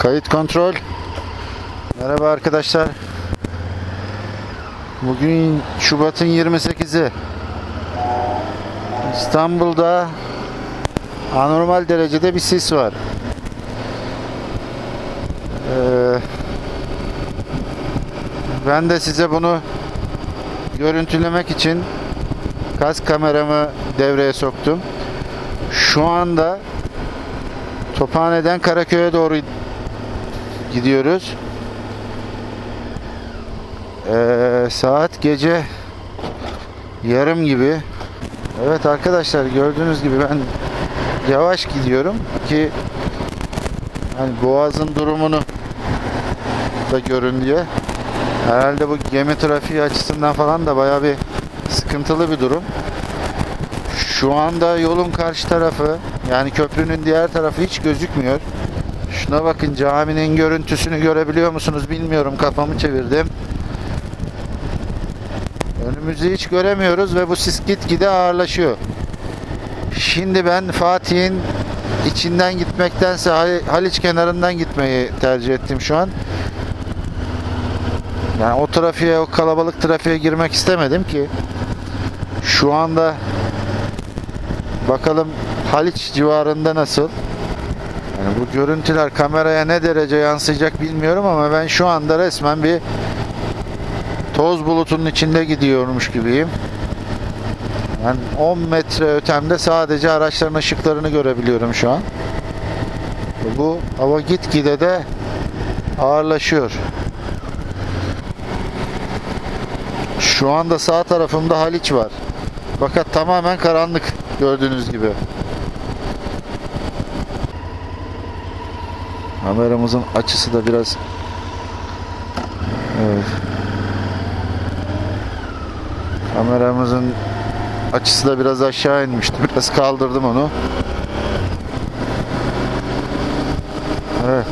Kayıt kontrol. Merhaba arkadaşlar. Bugün Şubat'ın 28'i. İstanbul'da anormal derecede bir sis var. Ee, ben de size bunu görüntülemek için gaz kameramı devreye soktum. Şu anda Tophane'den Karaköy'e doğru gidiyoruz. Ee, saat gece yarım gibi. Evet arkadaşlar gördüğünüz gibi ben yavaş gidiyorum ki hani boğazın durumunu da görün diye. Herhalde bu gemi trafiği açısından falan da baya bir sıkıntılı bir durum. Şu anda yolun karşı tarafı yani köprünün diğer tarafı hiç gözükmüyor. Şuna bakın caminin görüntüsünü görebiliyor musunuz bilmiyorum kafamı çevirdim. Önümüzü hiç göremiyoruz ve bu sis gitgide ağırlaşıyor. Şimdi ben Fatih'in içinden gitmektense Hal- Haliç kenarından gitmeyi tercih ettim şu an. Yani o trafiğe, o kalabalık trafiğe girmek istemedim ki. Şu anda bakalım Haliç civarında nasıl? Yani bu görüntüler kameraya ne derece yansıyacak bilmiyorum ama ben şu anda resmen bir toz bulutunun içinde gidiyormuş gibiyim. Yani 10 metre ötemde sadece araçların ışıklarını görebiliyorum şu an. Bu hava gitgide de ağırlaşıyor. Şu anda sağ tarafımda Haliç var. Fakat tamamen karanlık gördüğünüz gibi. Kameramızın açısı da biraz Evet. Kameramızın açısı da biraz aşağı inmişti. Biraz kaldırdım onu. Evet.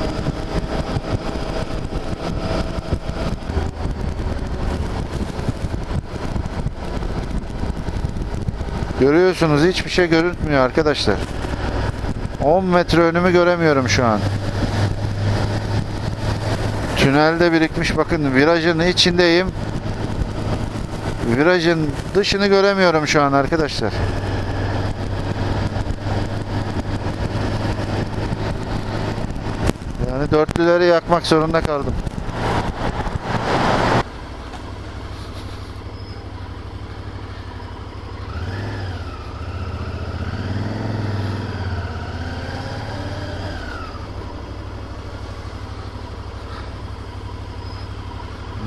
Görüyorsunuz hiçbir şey görünmüyor arkadaşlar. 10 metre önümü göremiyorum şu an. Tünelde birikmiş bakın virajın içindeyim. Virajın dışını göremiyorum şu an arkadaşlar. Yani dörtlüleri yakmak zorunda kaldım.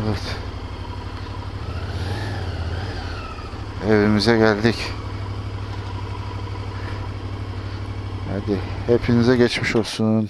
Evet. Evimize geldik. Hadi hepinize geçmiş olsun.